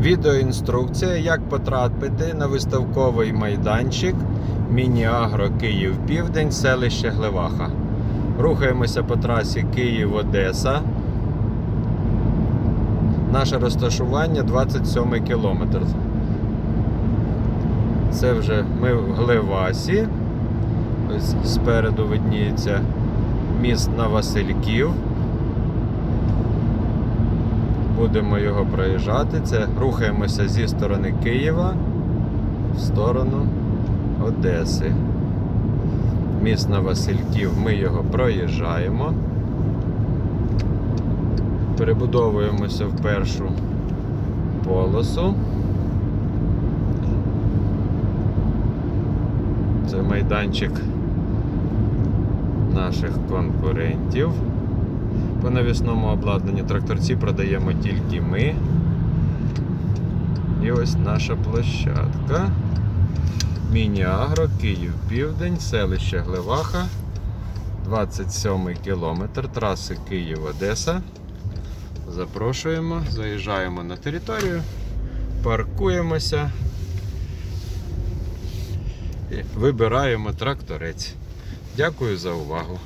Відеоінструкція, як потрапити на виставковий майданчик Міні-Агро Київ Південь, селище Глеваха. Рухаємося по трасі Київ-Одеса. Наше розташування 27 кілометр. Це вже ми в Глевасі. Ось спереду видніється міст на Васильків. Будемо його проїжджати. Це рухаємося зі сторони Києва в сторону Одеси. Міст на Васильків ми його проїжджаємо. Перебудовуємося в першу полосу. Це майданчик наших конкурентів. По навісному обладнанню тракторці продаємо тільки ми. І ось наша площадка. Міні-Агро, Київ Південь, селище Глеваха, 27 кілометр траси Київ-Одеса. Запрошуємо, заїжджаємо на територію, паркуємося і вибираємо тракторець. Дякую за увагу.